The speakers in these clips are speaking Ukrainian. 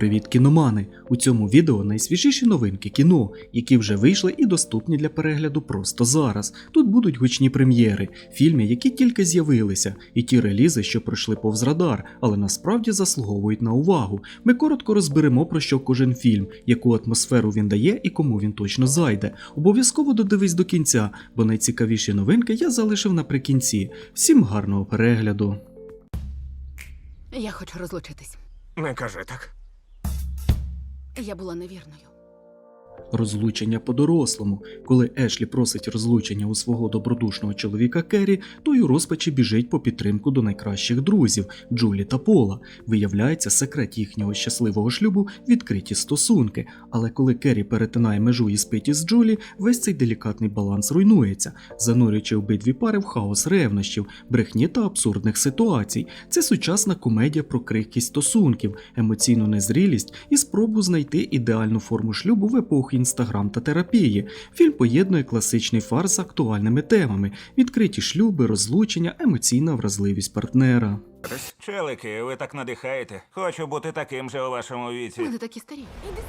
Привіт, кіномани! У цьому відео найсвіжіші новинки кіно, які вже вийшли і доступні для перегляду просто зараз. Тут будуть гучні прем'єри, фільми, які тільки з'явилися, і ті релізи, що пройшли повз радар, але насправді заслуговують на увагу. Ми коротко розберемо про що кожен фільм, яку атмосферу він дає і кому він точно зайде. Обов'язково додивись до кінця, бо найцікавіші новинки я залишив наприкінці. Всім гарного перегляду! Я хочу розлучитись. Не кажи так. Я була невірною. Розлучення по-дорослому. Коли Ешлі просить розлучення у свого добродушного чоловіка Керрі, той у розпачі біжить по підтримку до найкращих друзів Джулі та Пола. Виявляється, секрет їхнього щасливого шлюбу відкриті стосунки. Але коли Керрі перетинає межу і спить із Джулі, весь цей делікатний баланс руйнується, занурюючи обидві пари в хаос ревнощів, брехні та абсурдних ситуацій. Це сучасна комедія про крихкість стосунків, емоційну незрілість і спробу знайти ідеальну форму шлюбу в епоху інстаграм та терапії. Фільм поєднує класичний фарс з актуальними темами: відкриті шлюби, розлучення, емоційна вразливість партнера. Челики, ви так надихаєте. Хочу бути таким же у вашому віці. Вони такі старі. Іди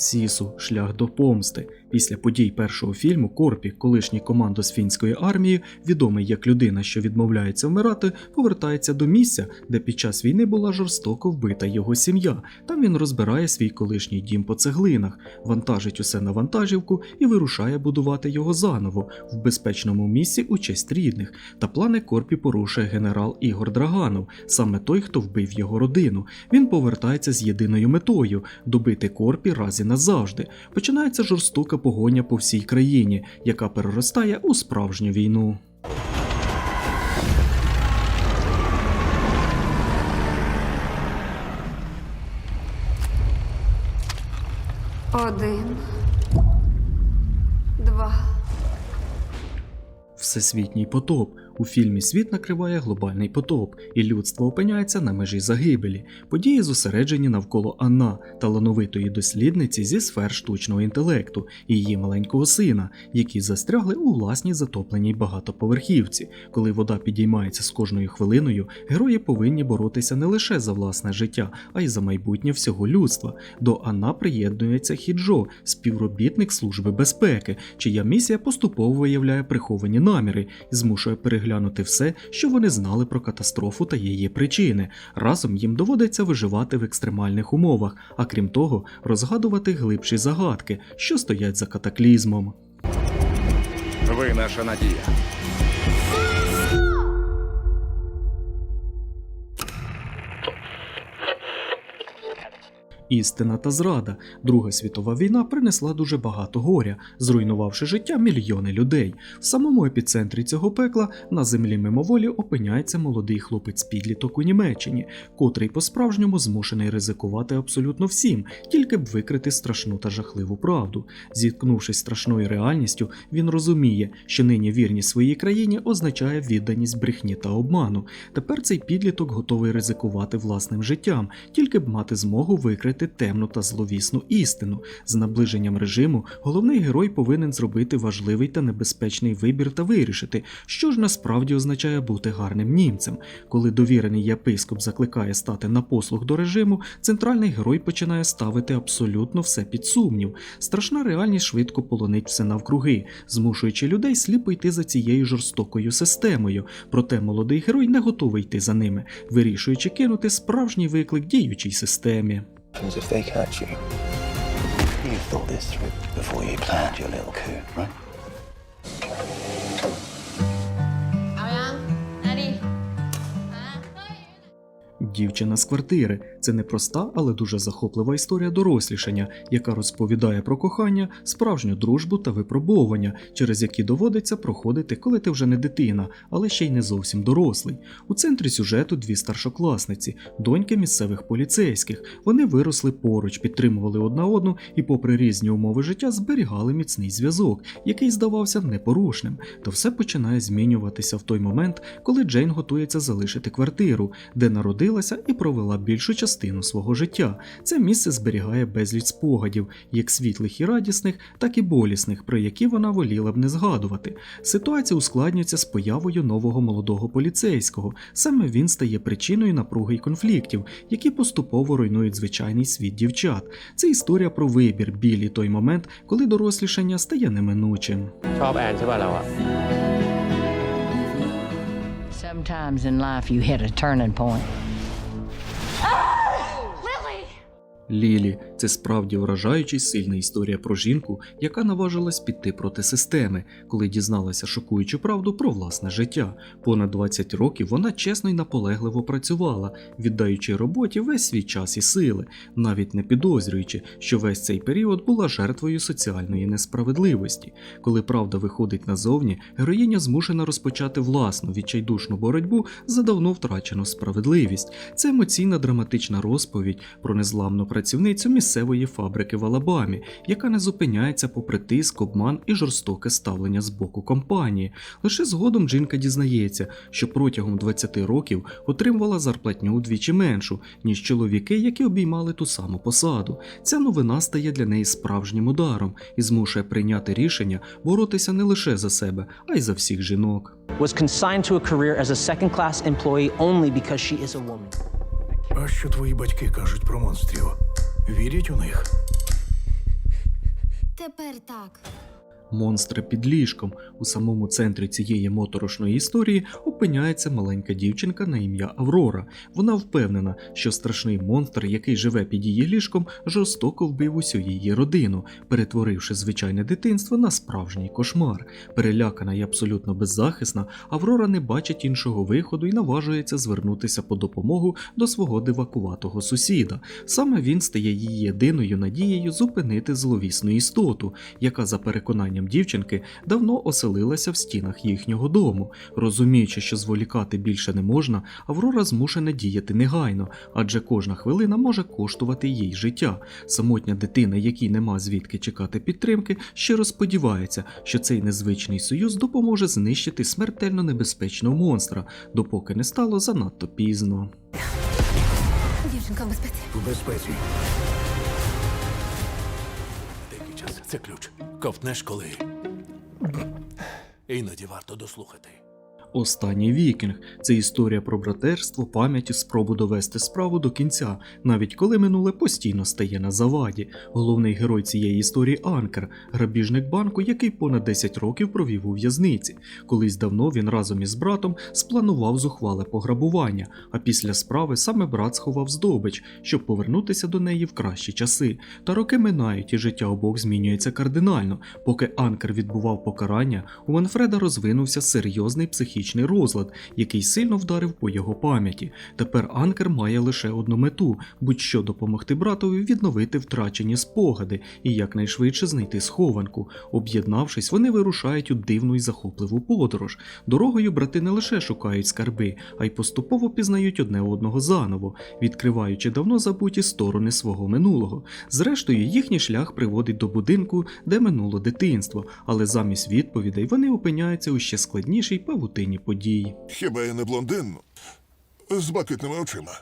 Сісу шлях до помсти. Після подій першого фільму Корпі, колишній командос фінської армії, відомий як людина, що відмовляється вмирати, повертається до місця, де під час війни була жорстоко вбита його сім'я. Там він розбирає свій колишній дім по цеглинах, вантажить усе на вантажівку і вирушає будувати його заново в безпечному місці у честь рідних. Та плани Корпі порушує генерал Ігор Драганов, саме той, хто вбив його родину. Він повертається з єдиною метою добити Корпі раз і назавжди. Починається жорстока погоня по всій країні, яка переростає у справжню війну. Один. Два. Всесвітній потоп. У фільмі світ накриває глобальний потоп, і людство опиняється на межі загибелі. Події зосереджені навколо Анна, талановитої дослідниці зі сфер штучного інтелекту, і її маленького сина, які застрягли у власній затопленій багатоповерхівці. Коли вода підіймається з кожною хвилиною, герої повинні боротися не лише за власне життя, а й за майбутнє всього людства. До Анна приєднується Хіджо, співробітник Служби безпеки, чия місія поступово виявляє приховані наміри і змушує переглянути все, що вони знали про катастрофу та її причини. Разом їм доводиться виживати в екстремальних умовах, а крім того, розгадувати глибші загадки, що стоять за катаклізмом. Ви наша надія. Істина та зрада. Друга світова війна принесла дуже багато горя, зруйнувавши життя мільйони людей. В самому епіцентрі цього пекла на землі мимоволі опиняється молодий хлопець підліток у Німеччині, котрий по-справжньому змушений ризикувати абсолютно всім, тільки б викрити страшну та жахливу правду. Зіткнувшись страшною реальністю, він розуміє, що нині вірність своїй країні означає відданість брехні та обману. Тепер цей підліток готовий ризикувати власним життям, тільки б мати змогу викрити темну та зловісну істину. З наближенням режиму головний герой повинен зробити важливий та небезпечний вибір та вирішити, що ж насправді означає бути гарним німцем. Коли довірений єпископ закликає стати на послуг до режиму, центральний герой починає ставити абсолютно все під сумнів. Страшна реальність швидко полонить все навкруги, змушуючи людей сліпо йти за цією жорстокою системою. Проте молодий герой не готовий йти за ними, вирішуючи кинути справжній виклик діючій системі. Happens if they catch you. You thought this through before you planned your little coup, right? Дівчина з квартири це не проста, але дуже захоплива історія дорослішання, яка розповідає про кохання, справжню дружбу та випробовування, через які доводиться проходити, коли ти вже не дитина, але ще й не зовсім дорослий. У центрі сюжету дві старшокласниці, доньки місцевих поліцейських. Вони виросли поруч, підтримували одна одну і, попри різні умови життя, зберігали міцний зв'язок, який здавався непорушним. Та все починає змінюватися в той момент, коли Джейн готується залишити квартиру, де народилася і провела більшу частину частину свого життя. Це місце зберігає безліч спогадів, як світлих і радісних, так і болісних, про які вона воліла б не згадувати. Ситуація ускладнюється з появою нового молодого поліцейського. Саме він стає причиною напруги й конфліктів, які поступово руйнують звичайний світ дівчат. Це історія про вибір, білі той момент, коли дорослішання стає неминучим. Sometimes in life you hit a turning point. Лілі це справді вражаюча сильна історія про жінку, яка наважилась піти проти системи, коли дізналася шокуючу правду про власне життя. Понад 20 років вона чесно й наполегливо працювала, віддаючи роботі весь свій час і сили, навіть не підозрюючи, що весь цей період була жертвою соціальної несправедливості. Коли правда виходить назовні, героїня змушена розпочати власну відчайдушну боротьбу за давно втрачену справедливість. Це емоційна драматична розповідь про незламну працівницю місцевої фабрики в Алабамі, яка не зупиняється попри тиск, обман і жорстоке ставлення з боку компанії. Лише згодом жінка дізнається, що протягом 20 років отримувала зарплатню удвічі меншу, ніж чоловіки, які обіймали ту саму посаду. Ця новина стає для неї справжнім ударом і змушує прийняти рішення боротися не лише за себе, а й за всіх жінок. was consigned to a career as a second class employee only because she is a woman. А що твої батьки кажуть про монстрів? Вірять у них? Тепер так. Монстри під ліжком. У самому центрі цієї моторошної історії опиняється маленька дівчинка на ім'я Аврора. Вона впевнена, що страшний монстр, який живе під її ліжком, жорстоко вбив усю її родину, перетворивши звичайне дитинство на справжній кошмар. Перелякана і абсолютно беззахисна, Аврора не бачить іншого виходу і наважується звернутися по допомогу до свого дивакуватого сусіда. Саме він стає її єдиною надією зупинити зловісну істоту, яка за переконанням дівчинки давно оселилася в стінах їхнього дому. Розуміючи, що зволікати більше не можна, Аврора змушена діяти негайно, адже кожна хвилина може коштувати їй життя. Самотня дитина, якій нема звідки чекати підтримки, щиро сподівається, що цей незвичний союз допоможе знищити смертельно небезпечного монстра, допоки не стало занадто пізно. Дівчинка в безпеці. В безпеці. Деякий час це ключ. Ковтнеш коли. Іноді варто дослухати. Останній вікінг це історія про братерство, пам'ять і спробу довести справу до кінця, навіть коли минуле постійно стає на заваді. Головний герой цієї історії Анкер, грабіжник банку, який понад 10 років провів у в'язниці. Колись давно він разом із братом спланував зухвале пограбування, а після справи саме брат сховав здобич, щоб повернутися до неї в кращі часи. Та роки минають, і життя обох змінюється кардинально. Поки Анкер відбував покарання, у Манфреда розвинувся серйозний психічний розлад, який сильно вдарив по його пам'яті. Тепер Анкер має лише одну мету будь-що допомогти братові відновити втрачені спогади і якнайшвидше знайти схованку. Об'єднавшись, вони вирушають у дивну і захопливу подорож. Дорогою брати не лише шукають скарби, а й поступово пізнають одне одного заново, відкриваючи давно забуті сторони свого минулого. Зрештою, їхній шлях приводить до будинку, де минуло дитинство, але замість відповідей вони опиняються у ще складнішій павутині подій. Хіба я не блондин? З бакитними очима.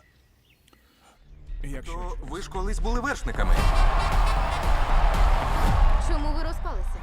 Якщо ви ж колись були вершниками. Чому ви розпалися?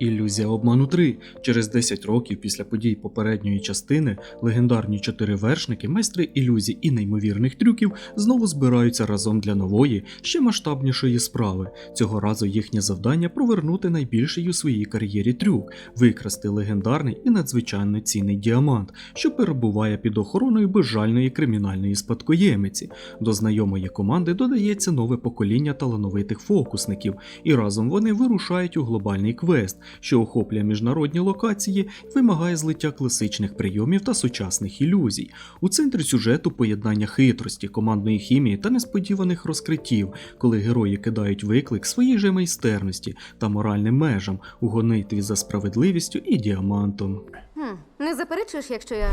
Ілюзія обману 3. Через 10 років після подій попередньої частини легендарні чотири вершники, майстри ілюзій і неймовірних трюків знову збираються разом для нової, ще масштабнішої справи. Цього разу їхнє завдання провернути найбільший у своїй кар'єрі трюк, викрасти легендарний і надзвичайно цінний діамант, що перебуває під охороною безжальної кримінальної спадкоємиці. До знайомої команди додається нове покоління талановитих фокусників, і разом вони вирушають у глобальний квест, що охоплює міжнародні локації вимагає злиття класичних прийомів та сучасних ілюзій. У центрі сюжету поєднання хитрості, командної хімії та несподіваних розкриттів, коли герої кидають виклик своїй же майстерності та моральним межам у гонитві за справедливістю і діамантом. Хм, не заперечуєш, якщо я.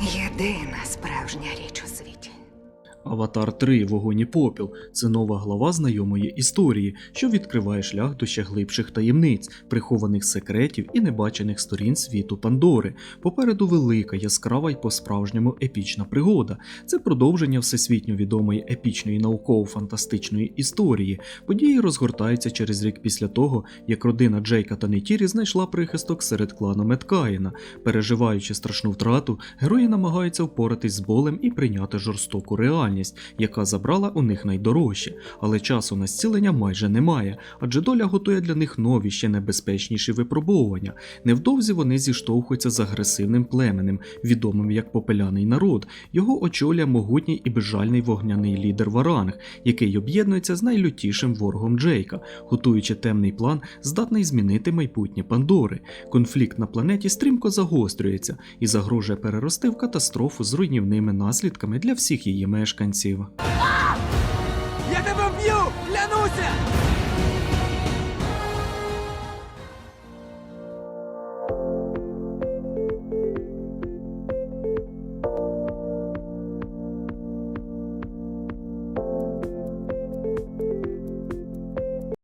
Єдина справжня річ у світі. Аватар 3 Вогонь і попіл це нова глава знайомої історії, що відкриває шлях до ще глибших таємниць, прихованих секретів і небачених сторін світу Пандори. Попереду велика, яскрава й по-справжньому епічна пригода. Це продовження всесвітньо відомої епічної науково-фантастичної історії. Події розгортаються через рік після того, як родина Джейка та Нетірі знайшла прихисток серед клану Меткаїна. Переживаючи страшну втрату, герої намагаються впоратись з болем і прийняти жорстоку реальність, яка забрала у них найдорожче, але часу на зцілення майже немає, адже доля готує для них нові ще небезпечніші випробовування. Невдовзі вони зіштовхуються з агресивним племенем, відомим як попеляний народ. Його очолює могутній і безжальний вогняний лідер Варанг, який об'єднується з найлютішим ворогом Джейка, готуючи темний план, здатний змінити майбутнє Пандори. Конфлікт на планеті стрімко загострюється і загрожує перерости в катастрофу з руйнівними наслідками для всіх її мешканців.